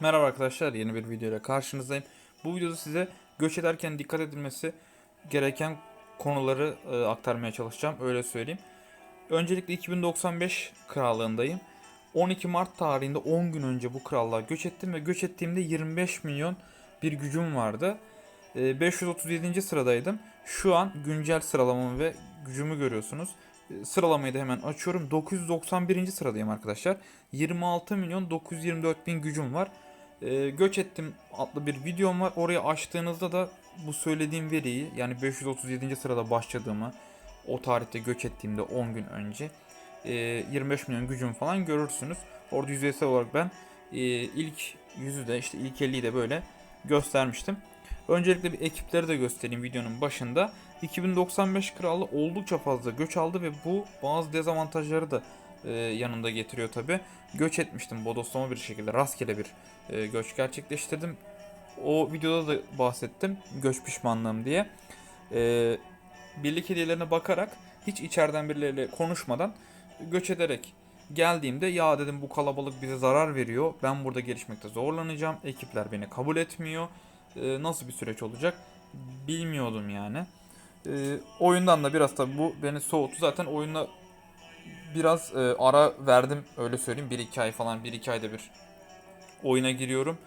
Merhaba arkadaşlar yeni bir videoyla karşınızdayım. Bu videoda size göç ederken dikkat edilmesi gereken konuları e, aktarmaya çalışacağım öyle söyleyeyim. Öncelikle 2095 krallığındayım. 12 Mart tarihinde 10 gün önce bu krallığa göç ettim ve göç ettiğimde 25 milyon bir gücüm vardı. E, 537. sıradaydım. Şu an güncel sıralamamı ve gücümü görüyorsunuz. E, Sıralamayı da hemen açıyorum. 991. sıradayım arkadaşlar. 26 milyon 924 bin gücüm var. Ee, göç ettim adlı bir videom var. Orayı açtığınızda da bu söylediğim veriyi yani 537. sırada başladığımı o tarihte göç ettiğimde 10 gün önce e, 25 milyon gücüm falan görürsünüz. Orada yüzeysel olarak ben e, ilk yüzü de işte ilk 50'yi de böyle göstermiştim. Öncelikle bir ekipleri de göstereyim videonun başında. 2095 kralı oldukça fazla göç aldı ve bu bazı dezavantajları da e, yanında getiriyor tabi. Göç etmiştim bodoslama bir şekilde rastgele bir e, göç gerçekleştirdim. O videoda da bahsettim göç pişmanlığım diye. E, birlik hediyelerine bakarak hiç içeriden birileriyle konuşmadan göç ederek geldiğimde ya dedim bu kalabalık bize zarar veriyor. Ben burada gelişmekte zorlanacağım. Ekipler beni kabul etmiyor. E, nasıl bir süreç olacak bilmiyordum yani. Oyundan da biraz tabi bu beni soğuttu. Zaten oyunda biraz e, ara verdim öyle söyleyeyim. 1-2 ay falan 1-2 ayda bir oyuna giriyorum.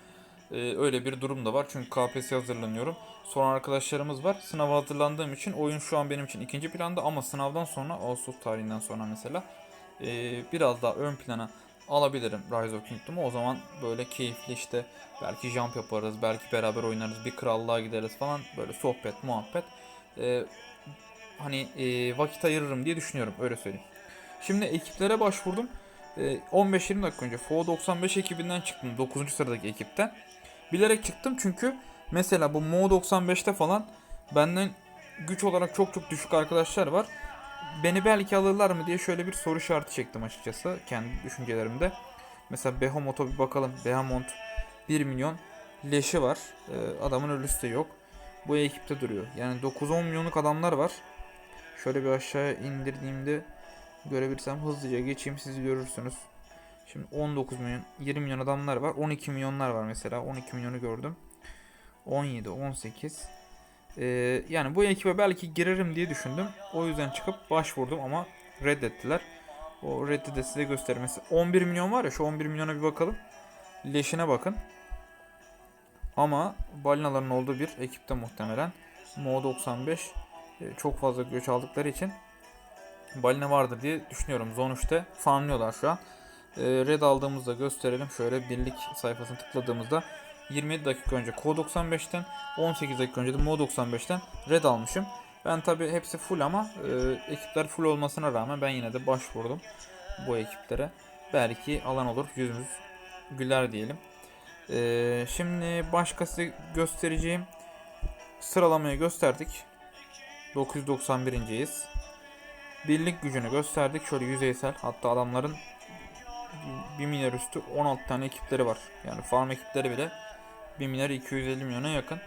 E, öyle bir durum da var. Çünkü KPSS hazırlanıyorum. Sonra arkadaşlarımız var. Sınava hazırlandığım için oyun şu an benim için ikinci planda ama sınavdan sonra Ağustos tarihinden sonra mesela e, biraz daha ön plana alabilirim Rise of Kingdom'u. O zaman böyle keyifli işte belki jump yaparız, belki beraber oynarız, bir krallığa gideriz falan böyle sohbet, muhabbet. E, hani e, vakit ayırırım diye düşünüyorum öyle söyleyeyim. Şimdi ekiplere başvurdum. Ee, 15-20 dakika önce FO 95 ekibinden çıktım. 9. sıradaki ekipten. Bilerek çıktım çünkü mesela bu Mo 95'te falan benden güç olarak çok çok düşük arkadaşlar var. Beni belki alırlar mı diye şöyle bir soru işareti çektim açıkçası kendi düşüncelerimde. Mesela Behemoth'a bir bakalım. Behemoth 1 milyon leşi var. Ee, adamın ölüsü de yok. Bu ekipte duruyor. Yani 9-10 milyonluk adamlar var. Şöyle bir aşağıya indirdiğimde görebilirsem hızlıca geçeyim siz görürsünüz. Şimdi 19 milyon 20 milyon adamlar var. 12 milyonlar var mesela. 12 milyonu gördüm. 17, 18. Ee, yani bu ekibe belki girerim diye düşündüm. O yüzden çıkıp başvurdum ama reddettiler. O reddi de size göstermesi. 11 milyon var ya şu 11 milyona bir bakalım. Leşine bakın. Ama balinaların olduğu bir ekipte muhtemelen. Mo 95 e, çok fazla göç aldıkları için balina vardır diye düşünüyorum. Zone 3'te farmlıyorlar şu an. Ee, red aldığımızda gösterelim. Şöyle birlik sayfasını tıkladığımızda 27 dakika önce Ko95'ten 18 dakika önce de Mo95'ten red almışım. Ben tabi hepsi full ama e, ekipler full olmasına rağmen ben yine de başvurdum bu ekiplere. Belki alan olur yüzümüz güler diyelim. Ee, şimdi başkası göstereceğim sıralamayı gösterdik. 991.yiz. Birlik gücünü gösterdik. Şöyle yüzeysel. Hatta adamların bir milyar üstü 16 tane ekipleri var. Yani farm ekipleri bile 1 milyar 250 milyona yakın.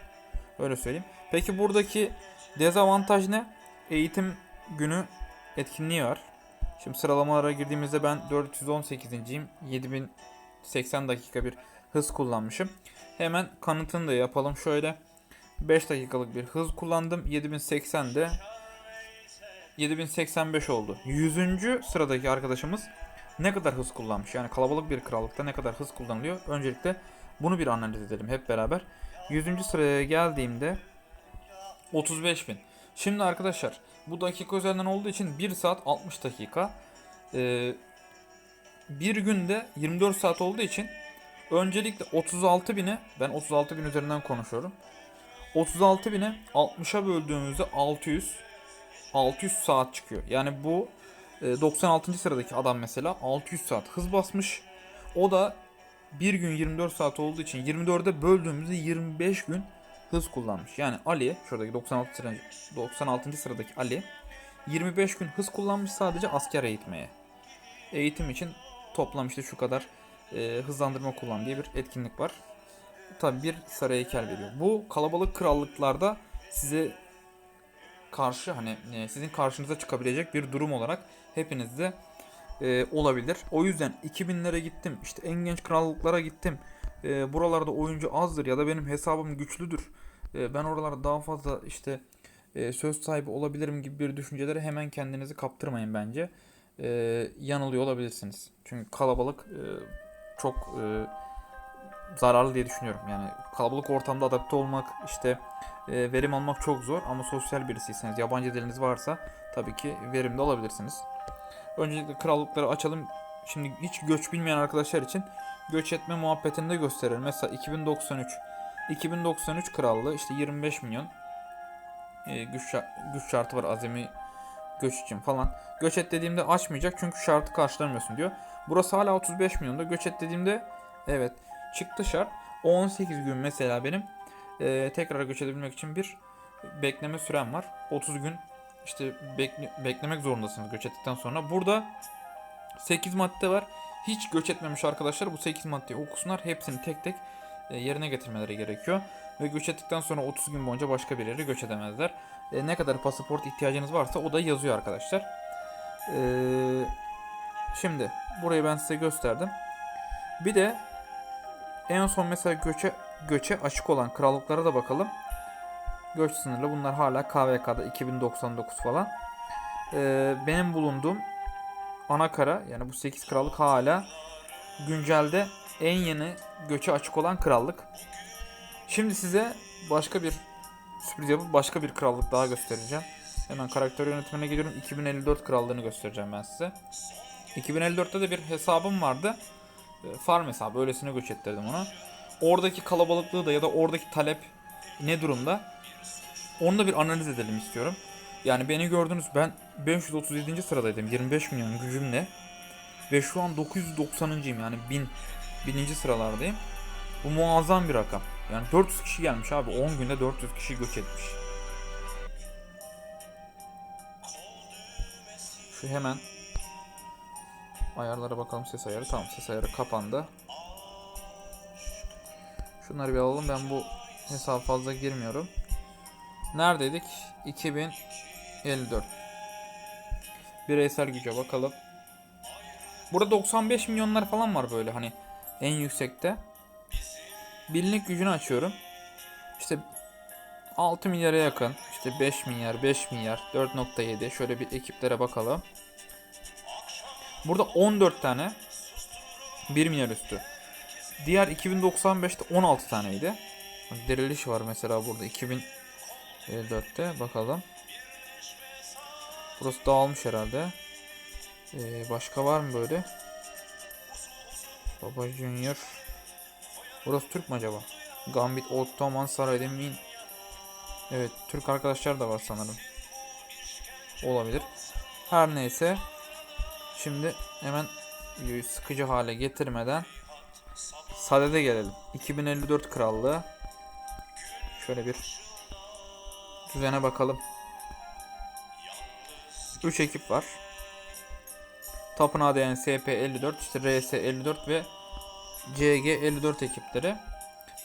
Öyle söyleyeyim. Peki buradaki dezavantaj ne? Eğitim günü etkinliği var. Şimdi sıralamalara girdiğimizde ben 418.yim. 7080 dakika bir hız kullanmışım. Hemen kanıtını da yapalım. Şöyle 5 dakikalık bir hız kullandım. 7080'de 7085 oldu. 100. sıradaki arkadaşımız ne kadar hız kullanmış? Yani kalabalık bir krallıkta ne kadar hız kullanılıyor? Öncelikle bunu bir analiz edelim hep beraber. 100. sıraya geldiğimde 35.000. Şimdi arkadaşlar bu dakika üzerinden olduğu için 1 saat 60 dakika. Ee, bir günde 24 saat olduğu için öncelikle 36.000'i ben 36.000 üzerinden konuşuyorum. 36.000'i 60'a böldüğümüzde 600 600 saat çıkıyor. Yani bu e, 96. sıradaki adam mesela 600 saat hız basmış. O da bir gün 24 saat olduğu için 24'e böldüğümüzde 25 gün hız kullanmış. Yani Ali şuradaki 96 sıra, 96. sıradaki Ali 25 gün hız kullanmış sadece asker eğitmeye. Eğitim için toplam işte şu kadar e, hızlandırma kullan diye bir etkinlik var. Tabi bir sarı heykel veriyor. Bu kalabalık krallıklarda size karşı hani e, sizin karşınıza çıkabilecek bir durum olarak hepinizde e, olabilir. O yüzden 2000'lere gittim. işte en genç krallıklara gittim. e, buralarda oyuncu azdır ya da benim hesabım güçlüdür. e, ben oralarda daha fazla işte e, söz sahibi olabilirim gibi bir düşüncelere hemen kendinizi kaptırmayın bence. E, yanılıyor olabilirsiniz. Çünkü kalabalık e, çok e, zararlı diye düşünüyorum. Yani kalabalık ortamda adapte olmak, işte e, verim almak çok zor ama sosyal birisiyseniz, yabancı diliniz varsa tabii ki verimli olabilirsiniz. Öncelikle krallıkları açalım. Şimdi hiç göç bilmeyen arkadaşlar için göç etme muhabbetini de gösterelim. Mesela 2093 2093 krallığı işte 25 milyon e, güç, güç şartı var azami göç için falan. Göç et dediğimde açmayacak çünkü şartı karşılamıyorsun diyor. Burası hala 35 milyonda. Göç et dediğimde evet çıktı şart. O 18 gün mesela benim e, tekrar göç edebilmek için bir bekleme sürem var. 30 gün işte bekle- beklemek zorundasınız göç ettikten sonra. Burada 8 madde var. Hiç göç etmemiş arkadaşlar bu 8 maddeyi okusunlar. Hepsini tek tek e, yerine getirmeleri gerekiyor. Ve göç ettikten sonra 30 gün boyunca başka bir yere göç edemezler. E, ne kadar pasaport ihtiyacınız varsa o da yazıyor arkadaşlar. E, şimdi burayı ben size gösterdim. Bir de en son mesela göçe göçe açık olan krallıklara da bakalım. Göç sınırlı bunlar hala KVK'da 2099 falan. E, benim bulunduğum ana kara yani bu 8 krallık hala güncelde en yeni göçe açık olan krallık. Şimdi size başka bir sürpriz yapıp başka bir krallık daha göstereceğim. Hemen karakter yönetimine gidiyorum. 2054 krallığını göstereceğim ben size. 2054'te de bir hesabım vardı. E, Farm hesabı. Öylesine göç ettirdim onu. Oradaki kalabalıklığı da ya da oradaki talep ne durumda? Onu da bir analiz edelim istiyorum. Yani beni gördünüz ben 537. sıradaydım 25 milyon gücümle. Ve şu an 990'ıncıyım yani 1000 bininci sıralardayım. Bu muazzam bir rakam. Yani 400 kişi gelmiş abi. 10 günde 400 kişi göç etmiş. Şu hemen ayarlara bakalım ses ayarı. Tamam ses ayarı kapandı. Şunları bir alalım. Ben bu hesaba fazla girmiyorum. Neredeydik? 2054. Bireysel güce bakalım. Burada 95 milyonlar falan var böyle hani en yüksekte. Birlik gücünü açıyorum. İşte 6 milyara yakın. İşte 5 milyar, 5 milyar, 4.7. Şöyle bir ekiplere bakalım. Burada 14 tane 1 milyar üstü. Diğer 2095'te 16 taneydi. Diriliş var mesela burada 2004'te bakalım. Burası dağılmış herhalde. Ee, başka var mı böyle? Baba Junior. Burası Türk mü acaba? Gambit, Ottoman, Saraydemin. Evet, Türk arkadaşlar da var sanırım. Olabilir. Her neyse. Şimdi hemen videoyu sıkıcı hale getirmeden Sadede gelelim. 2054 Krallığı. Şöyle bir düzene bakalım. 3 ekip var. Tapınağı değen SP54, işte RS54 ve CG54 ekipleri.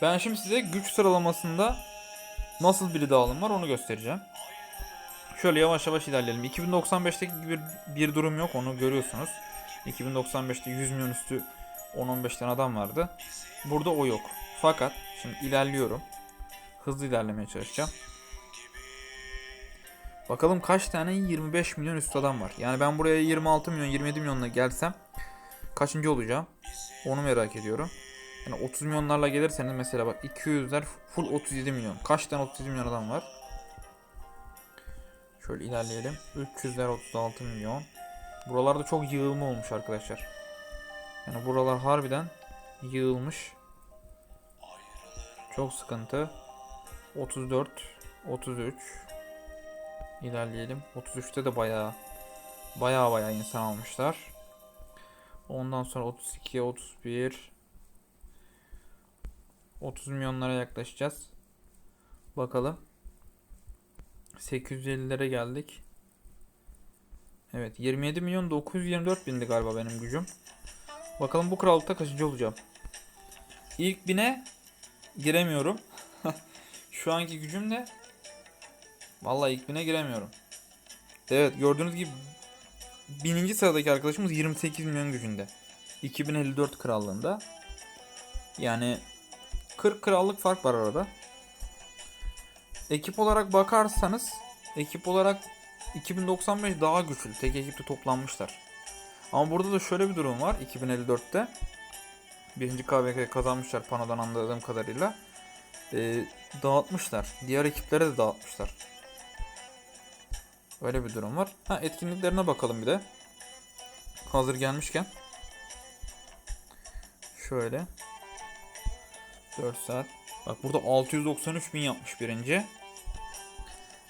Ben şimdi size güç sıralamasında nasıl bir dağılım var onu göstereceğim. Şöyle yavaş yavaş ilerleyelim. 2095'teki gibi bir durum yok onu görüyorsunuz. 2095'te 100 milyon üstü 10-15 tane adam vardı. Burada o yok. Fakat şimdi ilerliyorum. Hızlı ilerlemeye çalışacağım. Bakalım kaç tane 25 milyon üstü adam var. Yani ben buraya 26 milyon 27 milyonla gelsem kaçıncı olacağım? Onu merak ediyorum. Yani 30 milyonlarla gelirseniz mesela bak 200'ler full 37 milyon. Kaç tane 37 milyon adam var? Şöyle ilerleyelim. 300'ler 36 milyon. Buralarda çok yığılma olmuş arkadaşlar. Yani buralar harbiden yığılmış. Çok sıkıntı. 34, 33. İlerleyelim. 33'te de bayağı bayağı bayağı insan almışlar. Ondan sonra 32, 31 30 milyonlara yaklaşacağız. Bakalım. 850'lere geldik. Evet 27 milyon 924 bindi galiba benim gücüm. Bakalım bu krallıkta kaçıncı olacağım. İlk bine giremiyorum. Şu anki gücümle Vallahi ilk bine giremiyorum. Evet gördüğünüz gibi bininci sıradaki arkadaşımız 28 milyon gücünde. 2054 krallığında. Yani 40 krallık fark var arada. Ekip olarak bakarsanız ekip olarak 2095 daha güçlü. Tek ekipte toplanmışlar. Ama burada da şöyle bir durum var 2054'te. Birinci KVK kazanmışlar panodan anladığım kadarıyla. Ee, dağıtmışlar. Diğer ekiplere de dağıtmışlar. Öyle bir durum var. Ha etkinliklerine bakalım bir de. Hazır gelmişken. Şöyle. 4 saat. Bak burada 693 bin yapmış birinci.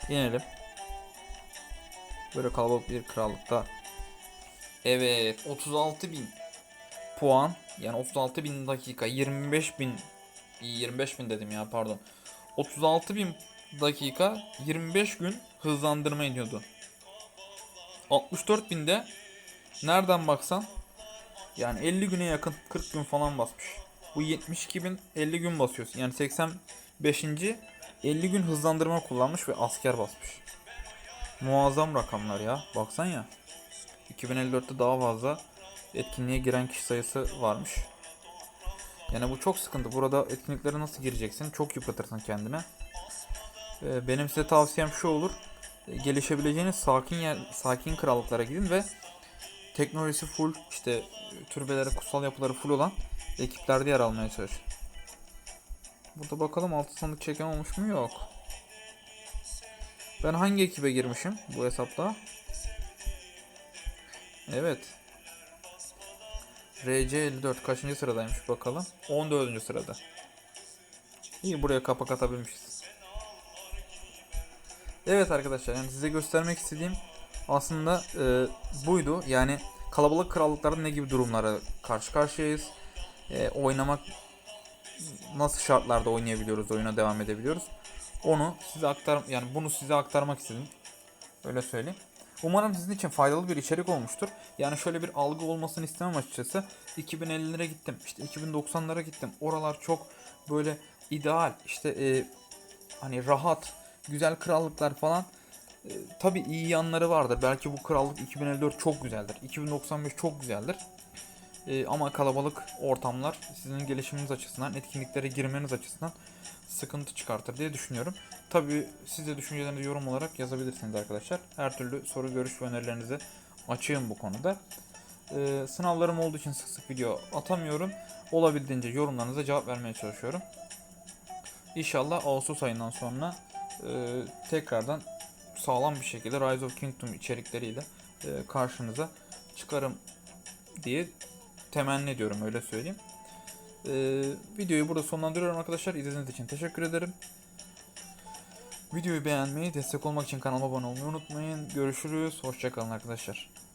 İnelim. Böyle kalabalık bir krallıkta. Evet 36 bin puan. Yani 36 bin dakika 25 bin 25 bin dedim ya pardon. 36 bin dakika 25 gün hızlandırma iniyordu. 64 binde nereden baksan yani 50 güne yakın 40 gün falan basmış. Bu 72 bin 50 gün basıyorsun. Yani 85. 50 gün hızlandırma kullanmış ve asker basmış. Muazzam rakamlar ya. Baksan ya. 2054'te daha fazla etkinliğe giren kişi sayısı varmış. Yani bu çok sıkıntı. Burada etkinliklere nasıl gireceksin? Çok yıpratırsın kendine. Ee, Benim size tavsiyem şu olur. Ee, Gelişebileceğiniz sakin yer, sakin krallıklara gidin ve teknolojisi full, işte türbeleri, kutsal yapıları full olan ekiplerde yer almaya çalışın. Burada bakalım altı sandık çeken olmuş mu? Yok. Ben hangi ekibe girmişim bu hesapta? Evet. RC54 kaçıncı sıradaymış bakalım. 14. sırada. İyi buraya kapak atabilmişiz. Evet arkadaşlar yani size göstermek istediğim aslında e, buydu. Yani kalabalık krallıklarda ne gibi durumlara karşı karşıyayız. E, oynamak nasıl şartlarda oynayabiliyoruz, oyuna devam edebiliyoruz. Onu size aktar yani bunu size aktarmak istedim. Öyle söyleyeyim. Umarım sizin için faydalı bir içerik olmuştur. Yani şöyle bir algı olmasını istemem açıkçası. 2050'lere gittim. işte 2090'lara gittim. Oralar çok böyle ideal. işte e, hani rahat, güzel krallıklar falan. E, tabii iyi yanları vardır. Belki bu krallık 2054 çok güzeldir. 2095 çok güzeldir. E, ama kalabalık ortamlar sizin gelişiminiz açısından, etkinliklere girmeniz açısından sıkıntı çıkartır diye düşünüyorum. Tabii siz de düşüncelerinizi yorum olarak yazabilirsiniz arkadaşlar. Her türlü soru, görüş ve önerilerinizi açığım bu konuda. Ee, sınavlarım olduğu için sık sık video atamıyorum. Olabildiğince yorumlarınıza cevap vermeye çalışıyorum. İnşallah Ağustos ayından sonra e, tekrardan sağlam bir şekilde Rise of Kingdom içerikleriyle e, karşınıza çıkarım diye temenni ediyorum öyle söyleyeyim. Ee, videoyu burada sonlandırıyorum arkadaşlar. İzlediğiniz için teşekkür ederim. Videoyu beğenmeyi, destek olmak için kanalıma abone olmayı unutmayın. Görüşürüz. Hoşçakalın arkadaşlar.